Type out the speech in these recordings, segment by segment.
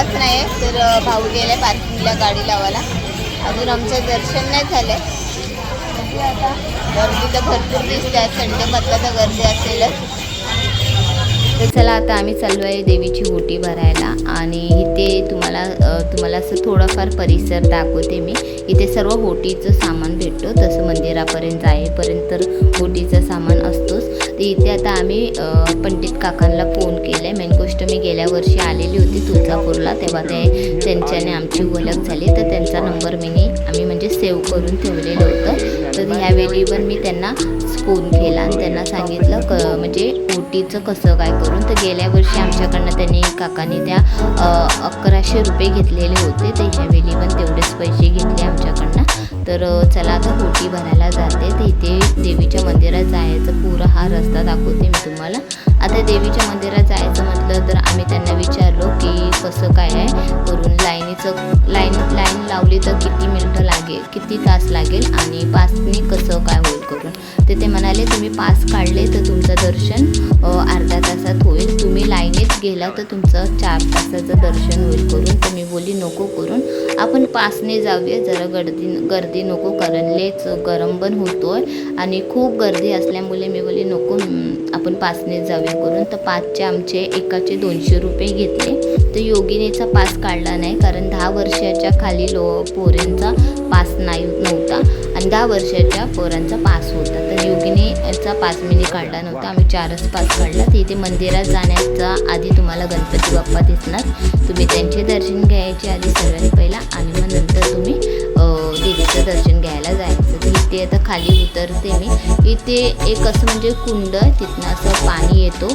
कोणाच नाही तर भाऊ गेले पार्किंगला गाडी लावायला. अजून आमचं दर्शन नाही झालं. आता गर्दी तर भरपूर दिसते संडे म्हटलं तर गर्दी असेलच. तर चला आता आम्ही चाललो आहे देवीची ओटी भरायला. आणि इथे तुम्हाला तुम्हाला असं थोडाफार परिसर दाखवते मी. इथे सर्व ओटीचं सामान भेटतो. तसं मंदिरापर्यंत जाईपर्यंत तर ओटीचं सामान असतोच. तर इथे आता आम्ही पंडित काकांना फोन केला आहे मेन गोष्ट मी गेल्या वर्षी आलेली होती तुळजापूरला तेव्हा ते त्यांच्याने आमची ओळख झाली. तर त्यांचा नंबर मी आम्ही म्हणजे सेव्ह करून ठेवलेलं होतं. तर ह्यावेळी पण मी त्यांना फोन केला आणि त्यांना सांगितलं क म्हणजे ओटीचं कसं काय करून. तर गेल्या वर्षी आमच्याकडनं त्यांनी काकांनी त्या अकराशे रुपये घेतलेले होते. तर ह्यावेळी पण तेवढेच पैसे घेतले आमच्याकडनं. तर चला आता ओटी भरायला जाते. तर इथे देवीच्या मंदिरात जायचं. पुरा हा रस्ता दाखवते मी तुम्हाला. आता देवीच्या मंदिरात जायचं म्हटलं तर आम्ही त्यांना विचारलो की कसं काय आहे? करून लाईनीचं लाईन लाईन लावली तर किती मिनटं लागेल किती तास लागेल आणि पासनी कसं काय होईल करून? तर ते म्हणाले तुम्ही पास काढले तर तुमचं दर्शन अर्धा अर्ध्या तासात होईल. तुम्ही लाईनीत गेला तर तुमचं चार तासाचं दर्शन होईल करून. तर मी बोली नको करून. आपण पासने जाऊया. जरा गर्दी गर्दी नको कारण लेच गरम पण होतोय आणि खूप गर्दी असल्यामुळे मी बोले नको आपण पासने जाऊया करून. तर पाचचे आमचे एकाचे दोनशे रुपये घेतले. तर योगिनीचा पास काढला नाही कारण दहा वर्षाच्या खाली लो पोरींचा पास नाही होता. दहा वर्षाच्या पोरांचा पास होता. तर योगिनीचा पास मिनी काढला नव्हता. आम्ही चारच पास काढला. तर इथे मंदिरात जाण्याचा आधी तुम्हाला गणपती बाप्पा दिसणार. तुम्ही त्यांचे दर्शन घ्यायचे आधी सर्वात पहिला. आणि मग नंतर तुम्ही देवीचं दर्शन घ्यायला जायचं. तर इथे आता खाली उतरते मी. इथे एक असं म्हणजे कुंड आहे. तिथनं असं पाणी येतो.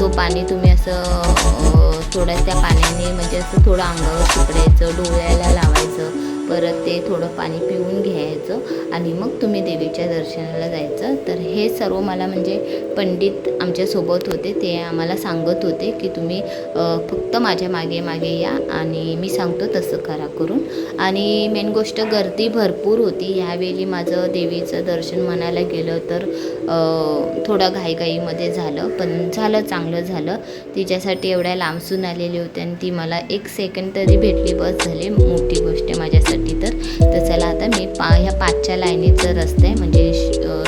तो पाणी तुम्ही असं थोडं त्या पाण्याने म्हणजे असं थोडं अंगावर सुकडायचं डोळ्याला लावायचं. परत ते थोडं पाणी पिऊन घ्यायचं आणि मग तुम्ही देवीच्या दर्शनाला जायचं. तर हे सर्व मला म्हणजे पंडित आमच्यासोबत होते ते आम्हाला सांगत होते की तुम्ही फक्त माझ्या मागे मागे या आणि मी सांगतो तसं करा करून. आणि मेन गोष्ट गर्दी भरपूर होती. ह्यावेळी माझं देवीचं दर्शन म्हणायला गेलं तर थोडं घाईघाईमध्ये झालं पण झालं चांगलं झालं. तिच्यासाठी एवढ्या लांबसून आलेली होती आणि ती मला एक सेकंड तरी भेटली बस झाली. मोठी गोष्ट माझ्यासाठी. माझ्यासाठी तर. तर चला आता मी पा ह्या पाचच्या लाईनीचं रस्ता आहे म्हणजे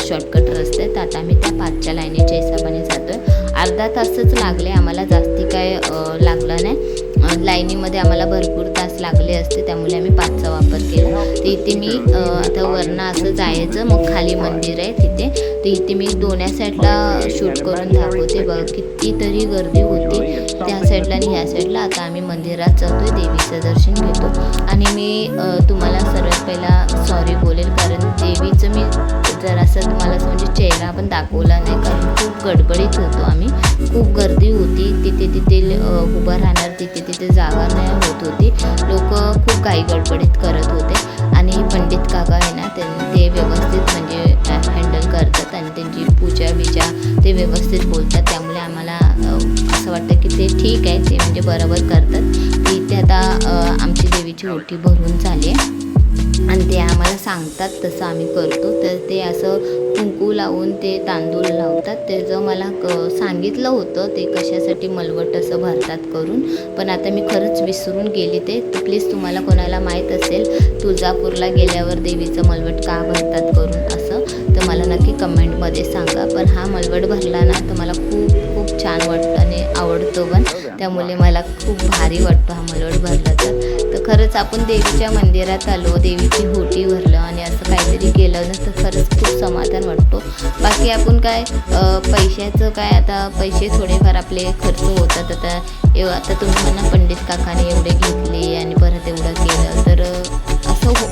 शॉर्टकट रस्ता आहे तर आता आम्ही त्या पाचच्या लाईनीच्या हिशोबाने जातो आहे अर्धा तासच लागले आम्हाला जास्ती काय लागलं नाही. लाईनीमध्ये आम्हाला भरपूर तास लागले असते त्यामुळे आम्ही पाचचा वापर केला. तर इथे मी आता वरनं असं जायचं मग खाली मंदिर आहे तिथे. तर इथे मी दोन्ही साईडला शूट करून दाखवते. बघ कितीतरी गर्दी होती. त्या साईडला आणि ह्या साईडला. आता आम्ही मंदिरात जातोय देवीचं दर्शन घेतो आणि मी तुम्हाला सर्वात पहिला सॉरी बोलेल कारण देवीचं मी जरासं तुम्हाला असं म्हणजे चेहरा पण दाखवला नाही कारण खूप गडबडीत होतो आम्ही. खूप गर्दी होती तिथे तिथे उभं राहणार तिथे तिथे जागा नाही होत होती. लोक खूप काही गडबडीत करत होते. आणि पंडित काका आहे ना त्यांनी ते व्यवस्थित म्हणजे हँडल करतात आणि त्यांची पूजा बिजा ते व्यवस्थित बोलतात. त्या ते ठीक आहे ते म्हणजे बरोबर करतात. ती इथे आता आमची देवीची ओटी भरून झाली आहे. आणि ते आम्हाला सांगतात तसं आम्ही करतो. तर ते असं कुंकू लावून ते तांदूळ लावतात. त्याचं मला क सांगितलं होतं ते कशासाठी मलवट असं भरतात करून. पण आता मी खरंच विसरून गेली ते. प्लीज तुम्हाला कोणाला माहीत असेल तुळजापूरला गेल्यावर देवीचं मलवट का भरतात करून असं? तर मला नक्की कमेंटमध्ये सांगा. पण हा मलवट भरला ना तर मला खूप खूप छान वाटतं आणि आवडतो पण. त्यामुळे मला खूप भारी वाटतो हा मलवट भरला तर. खरंच आपण देवीच्या मंदिरात आलो देवीची होटी भरलं आणि असं काहीतरी केलं ना तर खरंच खूप समाधान वाटतो. बाकी आपण काय पैशाचं काय आता पैसे थोडेफार आपले खर्च होतात. आता एव आता तुम्ही म्हणा पंडित काकाने एवढे घेतले आणि परत एवढं केलं तर असं हो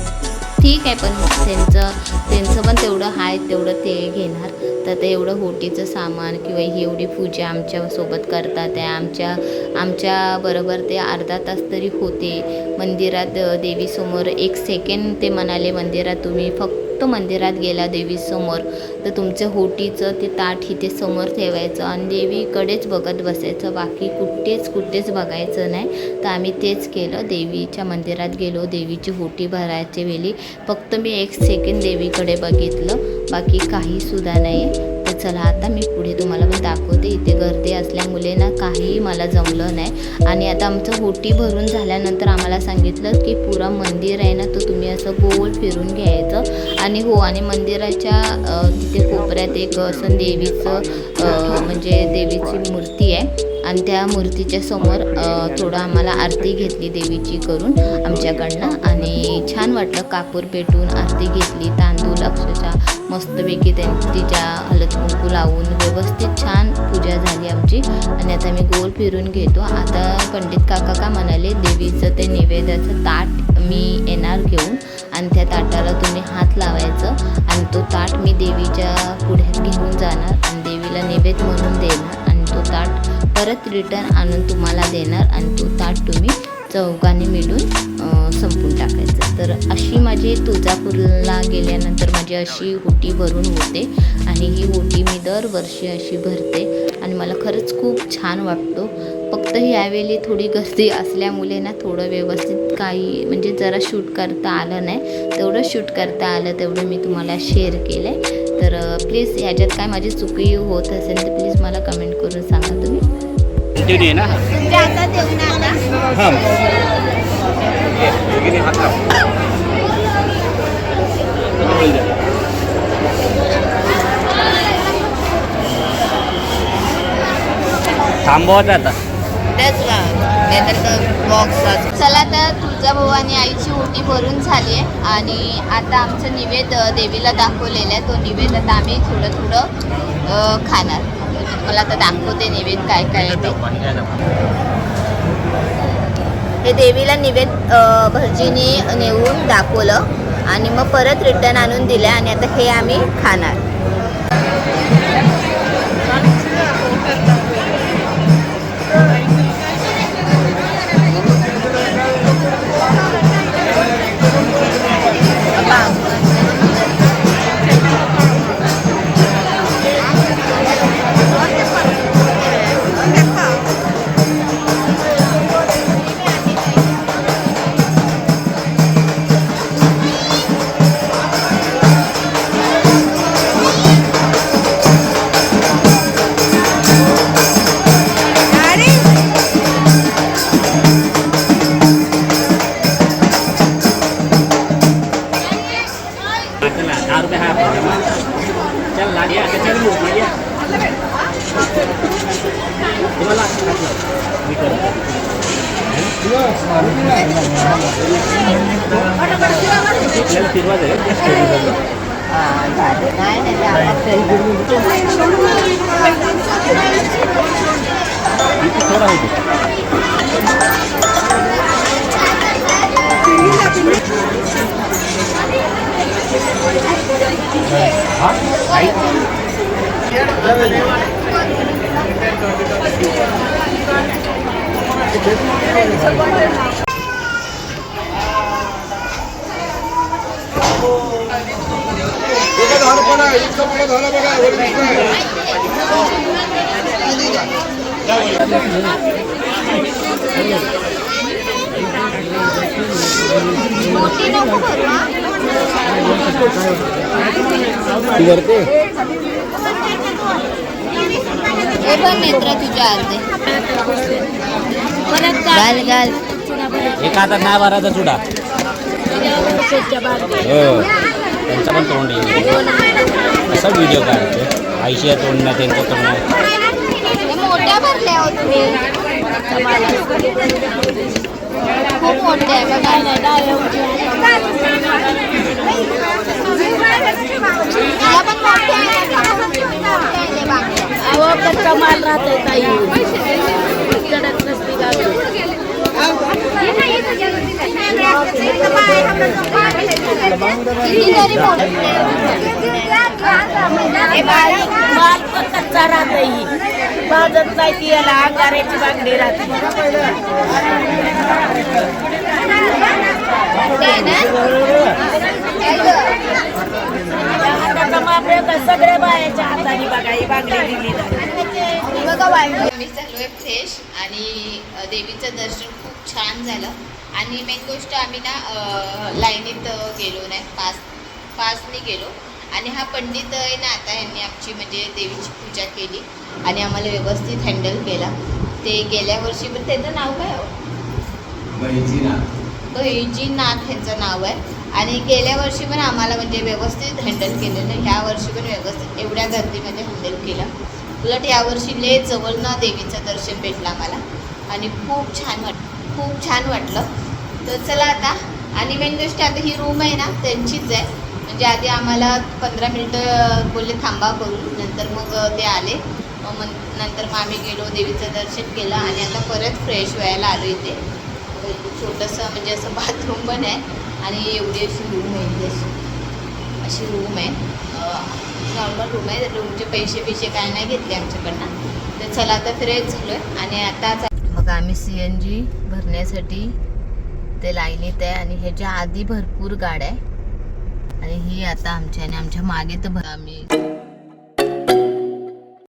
ठीक आहे पण त्यांचं त्यांचं पण तेवढं आहे तेवढं ते घेणार. तर ते एवढं होटीचं सामान किंवा ही एवढी पूजा आमच्यासोबत करतात आहे. आमच्या आमच्याबरोबर ते अर्धा तास तरी होते. मंदिरात देवीसमोर एक सेकंड ते म्हणाले मंदिरात तुम्ही फक्त फक्त मंदिरात गेला देवीसमोर. तर तुमचं होटीचं ते ताट इथे समोर ठेवायचं आणि देवीकडेच बघत बसायचं. बाकी कुठेच कुठेच बघायचं नाही. तर आम्ही तेच केलं. देवीच्या मंदिरात गेलो. देवीची होटी भरायच्या वेळी फक्त मी एक सेकंड देवीकडे बघितलं. बाकी काही सुद्धा नाही आहे चला आता मी पुढे तुम्हाला पण दाखवते. इथे गर्दी असल्यामुळे ना काहीही मला जमलं नाही. आणि आता आमचं ओटी भरून झाल्यानंतर आम्हाला सांगितलं की पुरा मंदिर आहे ना तो तुम्ही असं गोल फिरून घ्यायचं. आणि हो आणि मंदिराच्या तिथे कोपऱ्यात एक असं देवीचं म्हणजे देवीची मूर्ती आहे. आणि त्या मूर्तीच्या समोर थोडं आम्हाला आरती घेतली देवीची करून आमच्याकडनं. आणि छान वाटलं कापूर पेटून आरती घेतली तांदूळ अक्षरशः मस्तपैकी त्यांची तिच्या हलत कुंकू लावून व्यवस्थित छान पूजा झाली आमची. आणि आता मी गोल फिरून घेतो. आता पंडित काका का म्हणाले देवीचं ते नैवेद्याचं ताट मी येणार घेऊन आणि त्या ताटाला तुम्ही हात लावायचं आणि तो ताट मी देवीच्या पुढ्यात घेऊन जाणार आणि देवीला नैवेद्य म्हणून देणार आणि तो ताट परत रिटर्न आणून तुम्हाला देणार आणि तो ताट तुम्ही चौकाने मिळून संपून टाकायचं. तर अशी माझी तुळजापूरला गेल्यानंतर माझी अशी ओटी भरून होते आणि ही ओटी मी दरवर्षी अशी भरते आणि मला खरंच खूप छान वाटतो. फक्त यावेळी थोडी गर्दी असल्यामुळे ना थोडं व्यवस्थित काही म्हणजे जरा शूट करता आलं नाही. तेवढं शूट करता आलं तेवढं मी तुम्हाला शेअर केलं आहे तर प्लीज ह्याच्यात काय माझी चुकी होत असेल तर प्लीज मला कमेंट करून सांगा तुम्ही. ना. ना आता हां. थांबवायचं आता तेच बॉक्स चला तर तुळजा भवानी आईची ओटी भरून झाली आहे. आणि आता आमचं निवेद अ, देवीला दाखवलेलं आहे. तो निवेद आता आम्ही थोडं थोडं अ, खाणार. मला आता दाखवते निवेद काय काय आहे ते. हे देवीला निवेद अ, नेऊन दाखवलं आणि मग परत रिटर्न आणून दिलं आणि आता हे आम्ही खाणार. आहे. इथे थोडा होतो हा आई मोठी नको भरू हा. ती करते हे पण नेत्र तुझ्या अर्धे घाल घाल. एका हातात नाही भरायचा चुडा? हो. त्यांचा पण तोंड येईल. असा व्हिडिओ काढते. आईशी तोंड नाही त्यांचं तोंड नाही हे मोठ्या भरल्या हो तुम्ही. खूप मोठे आहे बघा. पण मोठे आहे तिला पण मोठे आहे ते बांगड्या. अहो कच्चा माल राहतोय ताई कडक नसती गावी किती तरी मोठे हे बारीक माल पण कच्चा राहतोय ही भाजत नाही ती याला अंगाऱ्याची बांगडी राहते? हाताचा माप सगळ्या बायाच्या हाताने बघा ही बांगडी दिली जाते बघा मी चालू आहे फ्रेश आणि देवीचं दर्शन खूप छान झालं. आणि मेन गोष्ट आम्ही ना लाईनीत गेलो नाही. पास पासने गेलो. आणि हा पंडित आहे ना आता यांनी आमची म्हणजे देवीची पूजा केली. आणि आम्हाला व्यवस्थित हँडल केला. ते गेल्या वर्षी पण त्याचं नाव काय हो? नाथ ह्यांचं नाव आहे. आणि गेल्या वर्षी पण आम्हाला म्हणजे व्यवस्थित हँडल केलेलं ह्या वर्षी पण व्यवस्थित एवढ्या गर्दीमध्ये हँडल केलं. उलट यावर्षी ले जवळनं देवीचं दर्शन भेटलं आम्हाला. आणि खूप छान वाट खूप छान वाटलं. तर चला आता आणि मेन गोष्ट आता ही रूम आहे ना त्यांचीच आहे. म्हणजे आधी आम्हाला पंधरा मिनटं बोलले थांबा करून नंतर मग ते आले. मग नंतर मग आम्ही गेलो देवीचं दर्शन केलं आणि आता परत फ्रेश व्हायला आलो इथे. छोटंसं म्हणजे असं बाथरूम पण आहे आणि एवढी अशी रूम आहे इथे. अशी अशी रूम आहे नॉर्मल रूम आहे. रूमचे पैसे बिशे काय नाही घेतले आमच्याकडनं. तर चला आता फ्रेश झालो आहे आणि आता आता आम्ही सी एन जी भरण्यासाठी ते लाईनीत आहे आणि ह्याच्या आधी भरपूर गाड्या आहे. आणि ही आता आमच्या आणि आमच्या मागे तर भर आम्ही